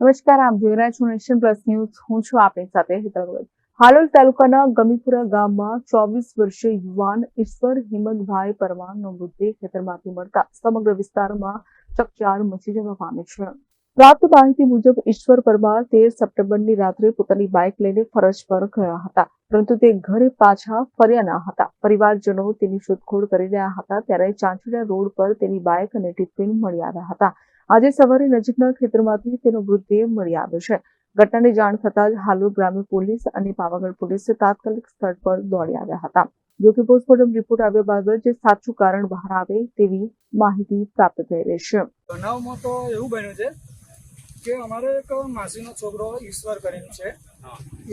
નમસ્કાર, આપ જોઈ રહ્યા છો નેશન પ્લસ ન્યૂઝ. હું છું આપની સાથે હેતલ હાલોલ તાલુકાના ગમીપુરા ગામમાં ચોવીસ વર્ષીય યુવાન ઈશ્વર હિંમતભાઈ પરમારનો મૃતદેહ ખેતરમાંથી મળતા સમગ્ર વિસ્તારમાં ચકચાર મચી જવા પામે છે. પ્રાપ્ત માહિતી મુજબ, ઈશ્વર પરમાર તેર સપ્ટેમ્બરની રાત્રે પોતાની બાઇક લઈને ફરજ પર ગયા હતા. પરંતુ તે ઘરે પાછા ફર્યા ન હતા. પરિવારજનો તેની શોધખોળ કરી રહ્યા હતા ત્યારે ચાંચડિયા રોડ પર તેની બાઇક અને ટિફિન મળી આવ્યા હતા. આજે સવારે નજીકના ખેતરમાંથી તેનો મૃતદેહ મળી આવ્યો છે. ઘટનાની જાણ થતાં જ હાલોલ ગ્રામ્ય પોલીસ અને પાવાગઢ પોલીસ તાત્કાલિક સ્થળ પર દોડી આવ્યા હતા. જો કે પોસ્ટમોર્ટમ રિપોર્ટ આવ્યા બાદ જ સાચું કારણ બહાર આવે તેવી માહિતી પ્રાપ્ત થઈ રહી છે. બનાવમાં તો એવું બન્યું છે કે અમારે એક માસીનો છોકરો ઈશ્વર કરીને છે.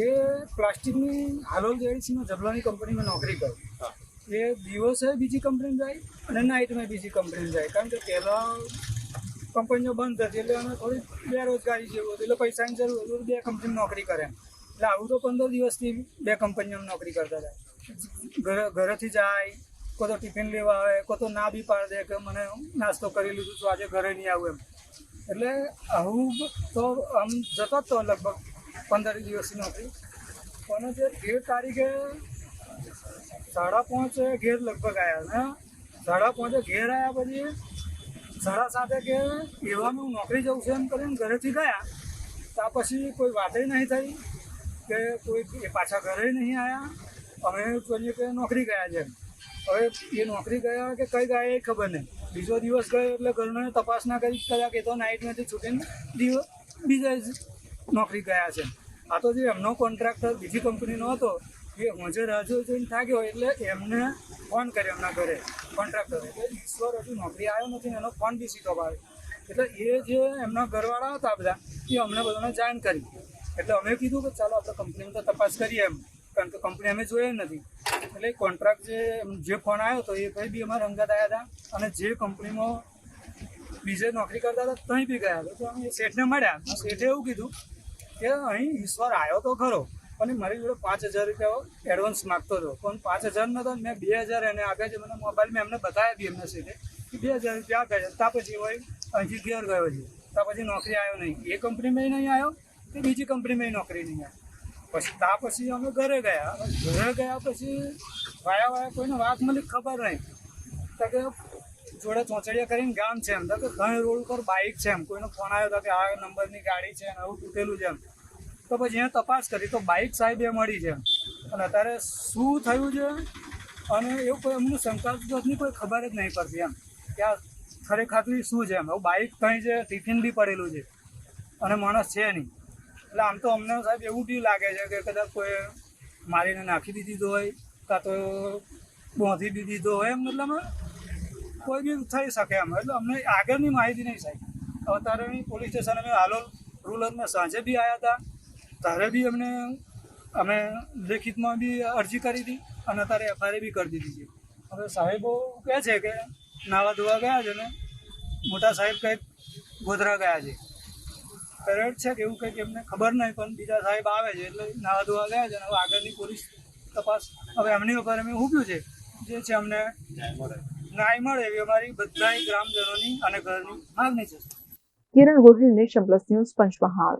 એ પ્લાસ્ટિકની હાલોલ જેડીસીમાં જબલાની કંપનીમાં નોકરી કરી. એ દિવસે બીજી કંપનીમાં જાય અને નાઇટમાં બીજી કંપનીમાં જાય. કારણ કે પહેલાં કંપનીઓ બંધ હતી એટલે અમે થોડી બેરોજગારી જેવું હતું. એટલે પૈસાની જરૂર હતી, બે કંપની નોકરી કરે એટલે આવું તો પંદર દિવસથી બે કંપનીઓમાં નોકરી કરતા હતા. ઘરે, ઘરેથી જાય, કોઈ તો ટિફિન લેવા આવે, કોઈ તો ના બી પાડ દે કે મને નાસ્તો કરી લીધું તો આજે ઘરે નહીં આવું એમ. એટલે આવું તો આમ જતો જ તો લગભગ પંદર દિવસની નોકરી. પણ જે તેર તારીખે સાડા પાંચે ઘેર લગભગ આવ્યા ને, સાડા પાંચે ઘેર આવ્યા પછી સાડા સાતે કે એવામાં હું નોકરી જઉં છું એમ કરીને ઘરેથી ગયા, ત્યાં પછી કોઈ વાતે નહીં થઈ કે કોઈ એ પાછા ઘરે નહીં આવ્યા અમે કહીએ કે નોકરી ગયા છે હવે એ નોકરી ગયા કે કઈ ગયા એ ખબર નહીં. બીજો દિવસ ગયો એટલે ઘરને તપાસ ના કરી કદાચ એ તો નાઇટમાંથી છૂટીને દિવસ બીજા નોકરી ગયા છે આ તો જે એમનો કોન્ટ્રાક્ટર બીજી કંપનીનો હતો એ હોજે રાજો જોઈને થાક્યો એટલે એમને ફોન કર્યો એમના ઘરે કોન્ટ્રાક્ટરે એટલે ઈશ્વર હજુ નોકરી આવ્યો નથી એનો ફોન બી સીધો આવે એટલે એ જે એમના ઘરવાળા હતા બધા, એ અમને બધાને જાણ કરી. એટલે અમે કીધું કે ચાલો આપણે કંપનીમાં તો તપાસ કરીએ એમ, કારણ કે કંપની અમે જોઈએ નથી. એટલે કોન્ટ્રાક્ટ જે જે ફોન આવ્યો હતો એ ભાઈ બી અમારા અંગત આવ્યા હતા અને જે કંપનીમાં બીજે નોકરી કરતા હતા ત્યાં બી ગયા હતા. તો અમે શેઠને મળ્યા. શેઠે એવું કીધું કે અહીં ઈશ્વર આવ્યો તો ખરો પણ મારી જોડે પાંચ હજાર રૂપિયા એડવાન્સ માગતો હતો. પણ પાંચ હજાર નતો મેં બે હજાર એને આપ્યા છે, મને મોબાઈલ મેં એમને બતાવ્યા બી એમના સીધે કે બે હજાર રૂપિયા આપ્યા છે. ત્યાં પછી હોય, અહીંથી ઘેર ગયો છે. ત્યાં પછી નોકરી આવ્યો નહીં. એ કંપનીમાં નહીં આવ્યો કે બીજી કંપનીમાં નોકરી નહીં આવ્યો પછી ત્યાં પછી અમે ઘરે ગયા. ઘરે ગયા પછી વાયા વાયા કોઈને વાત મળી ખબર નહીં. તો કે જોડે ચોંચડિયા કરીને ગામ છે એમ. તો કે ઘણી રોડ ઉપર બાઇક છે એમ. કોઈનો ફોન આવ્યો હતો કે આ નંબરની ગાડી છે અને આવું તૂટેલું છે એમ. તો પછી અહીંયા તપાસ કરી તો બાઇક સાહેબે મળી છે. અને અત્યારે શું થયું છે? અને એવું કોઈ એમનું શંકાસ્પદની કોઈ ખબર જ નહીં પડતી એમ. કે આ ખરેખર શું છે એમ? બાઇક ત્યાં છે? ટિફિન બી પડેલું છે. અને માણસ છે નહીં. એટલે આમ તો અમને સાહેબ એવું બી લાગે છે કે કદાચ કોઈ મારીને નાખી દીધી હોય, કાં તો બોંધી બી દીધો હોય એમ મતલબ કોઈ બી થઈ શકે એમ. એટલે અમને આગળની માહિતી નહીં સાહેબ. અત્યારે પોલીસ સ્ટેશન અમે હાલોલ રૂરલમાં સાંજે બી આવ્યા હતા. ત્યારે બી અમને, અમે લેખિતમાં બી અરજી કરી હતી અને તારે એફઆઈઆર બી કરી દીધી છે. હવે સાહેબો કહે છે કે નાવા ધોવા ગયા છે ને, મોટા સાહેબ કંઈક ગોધરા ગયા છે. પેરેડ છે કે એવું કંઈક એમને ખબર નહીં, પણ બીજા સાહેબ આવે છે એટલે નાવા ધોવા ગયા છે અને હવે આગળની પોલીસ તપાસ, હવે એમની ઉપર અમે ઊભ્યું છે. જે છે અમને ન્યાય મળે એવી અમારી બધા ગ્રામજનોની અને ઘરની માગણી છે. Kiran Gohil Nation Plus News Panchmahal.